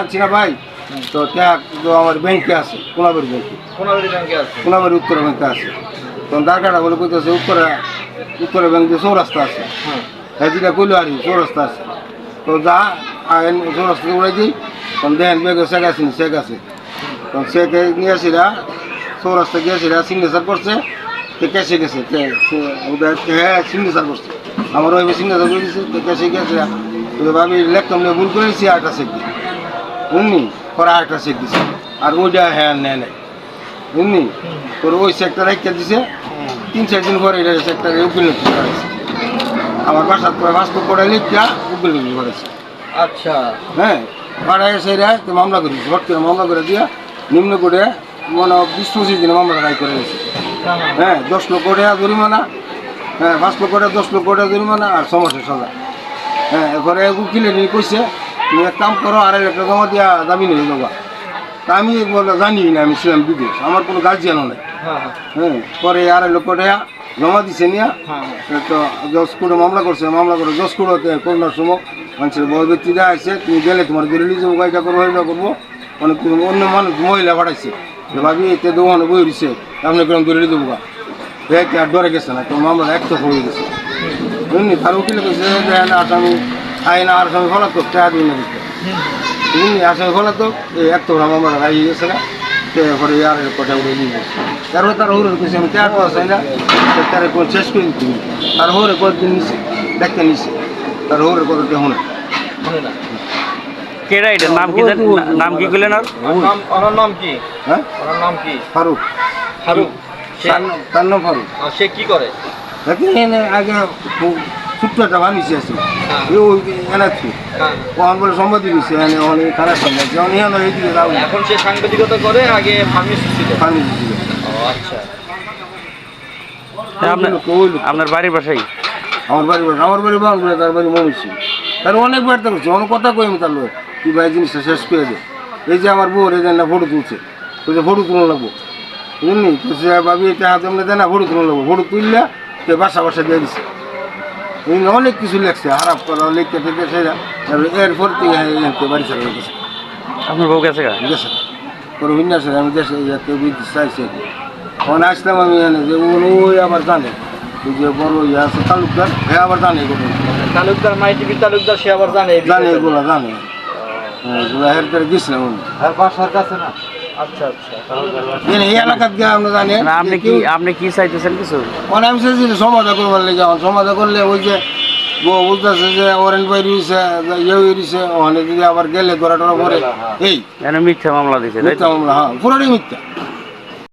আনছি না ভাই। তো ট্যাগ তো আমার ব্যাংকে আছে কোনাবাড়ি ব্যাংকে। কোনাবাড়ি ব্যাংকে আছে? কোনাবাড়ি উত্তর ব্যাংকে আছে। তো দরকারটা বলে কইতেছে উত্তরে উত্তরে ব্যাংক যে চৌরাস্তা আছে। হ্যাঁ। হ্যাঁ যেটা কইলো আর চৌরাস্তা আছে। তো যা আইন চৌরাস্তা উড়াই দিই। তখন দেখেন ব্যাগে শেখ আছে শেখ আছে তখন শেখে নিয়ে আসিরা চৌরাস্তা গিয়েছিরা সিগনেচার করছে। তো ক্যাশে গেছে হ্যাঁ সিগনেচার করছে। আমার ওই সিগনেচার করে দিচ্ছে তো ক্যাশে গেছে তো ভাবি লেখতাম ভুল করেছি আরেকটা শেখ বুঝলি পরে আরেকটা চেক দিছে। আর ওইটা হ্যাঁ নেয় নেয় বুঝলি তোর ওই চেকটা রেখে দিছে। তিন চার দিন পরে এটা চেকটা উকিল নোটিশ করেছে আমার বাসার পরে বাস্তব করে লিখা উকিল নোটিশ করেছে আচ্ছা। হ্যাঁ ভাড়া এসে রা তো মামলা করে ভট করে মামলা করে দিয়া নিম্ন করে মনে বিশ পঁচিশ দিনে মামলা রায় করে গেছে হ্যাঁ দশ লক্ষ টাকা জরিমানা। হ্যাঁ পাঁচ লক্ষ টাকা দশ লক্ষ টাকা জরিমানা আর সমস্যা সাজা। হ্যাঁ এরপরে উকিলে নিয়ে কইছে তুমি এক কাম করো লাখ টাকা জমা দিয়া দাবি নিয়ে দেবা তা আমি বলে জানি না আমি ছিলাম বিদেশ। আমার কোনো গার্জিয়ানও নাই। হ্যাঁ হ্যাঁ। হ্যাঁ পরে আড়াই লক্ষ টাকা জমা দিছে নিয়া হ্যাঁ তো জজ কোর্টে মামলা করছে। মামলা করে জজ কোর্টে করোনার সময় মানুষের বড় ব্যক্তিরা আসছে তুমি গেলে তোমার গেলে যাব গাড়িটা করব এটা করব। অনেক অন্য মানুষ মহিলা পাঠাইছে। ভাবি এতে দোকানে বই দিছে আপনি ধরে নিয়ে দেবো গা? আর ডরে গেছে না? তো মামলা একশো হয়ে গেছে। বুঝলি? তার উকিলে কইছে যে না আসামি আইন আর ফলা তো টাকা দিন না দিতে বুঝলি আসামি ফলা তো এই এক তো মামলা রাই গেছে না তারপরে আর কটা উড়ে নিয়ে তারপরে তার হরে কইছে আমি পাওয়া চাই না তার কোন শেষ করে দিতে। তার হরে কয়েকদিন নিছে? দেখতে নিছে। তার হরে কত দেখুন মনে না। কেডা এটার নাম কি নাম কি করলেন আর? ওর নাম ওনার নাম কি? হ্যাঁ? ওনার নাম কি? ফারুক। ফারুক। সে তার নাম- ফারুক। সে কি করে? আগে ছোট্ট একটা বানিয়েছে আছে হ্যাঁ। ওই এনাচ্ছি। হ্যাঁ। ওখান বলে সম্মতি দিচ্ছে এনে অনেক খারাপ সম্মতি অনেক এনে এইদিকে যাও এখন সে সাংবাদিকতা করে আগে ফার্মেসি ছিল দিচ্ছিল ও আচ্ছা। আপনার ওই আপনার বাড়ির বাসাই আমার বাড়ি আমার বাড়ি বাংলা তার বাড়ি মনুষ্য তার অনেকবার বার্তা করছে অনেক কথা কই আমি তার লোক কি ভাই জিনিসটা শেষ করে দে এই যে আমার বউ এই যে না ফটো তুলছে। তো যে ফটো তুলে লাগবো। বুঝলি তো সে ভাবি এটা হাতে আমরা দেয় না ফটো তুলে লাগবো। ফটো তুললে সে বাসা বাসা দিয়ে দিছে। অনেক কিছু লেখছে হারাপ করা লিখতে ফেলতে সেটা তারপরে এরপর বাড়ি ছেড়ে গেছে। আপনার বউ গেছে গেছে। পরে বিন্যাসে আমি দেশে যাতে বুঝতে চাইছি। আর কি। তখন আসলাম আমি এখানে যে ও ওই আবার জানে। যে বড় ইয়ে আছে তালুকদার হ্যাঁ আবার জানে এগুলো তালুকদার মাই টিভি তালুকদার সে আবার জানে জানে এগুলো জানে। হ্যাঁ, এগুলো হের করে গেছিলাম আর বাসার কাছে না? আচ্ছা আচ্ছা। এই এলাকাত গিয়ে আমরা জানি। না, আপনি কি আপনি কি চাইতেছেন কিছু? মানে আমি চাইছি সমাধা করবার লেগে এখন সমাধা করলে ওই যে বউ বলতেছে যে ওরেন বাইরে হয়েছে ইয়ে হয়েছে ওখানে যদি আবার গেলে ধরা টরা পরে এই। এনে মিথ্যা মামলা দিছে মিথ্যা মামলা হ্যাঁ পুরোটাই মিথ্যা।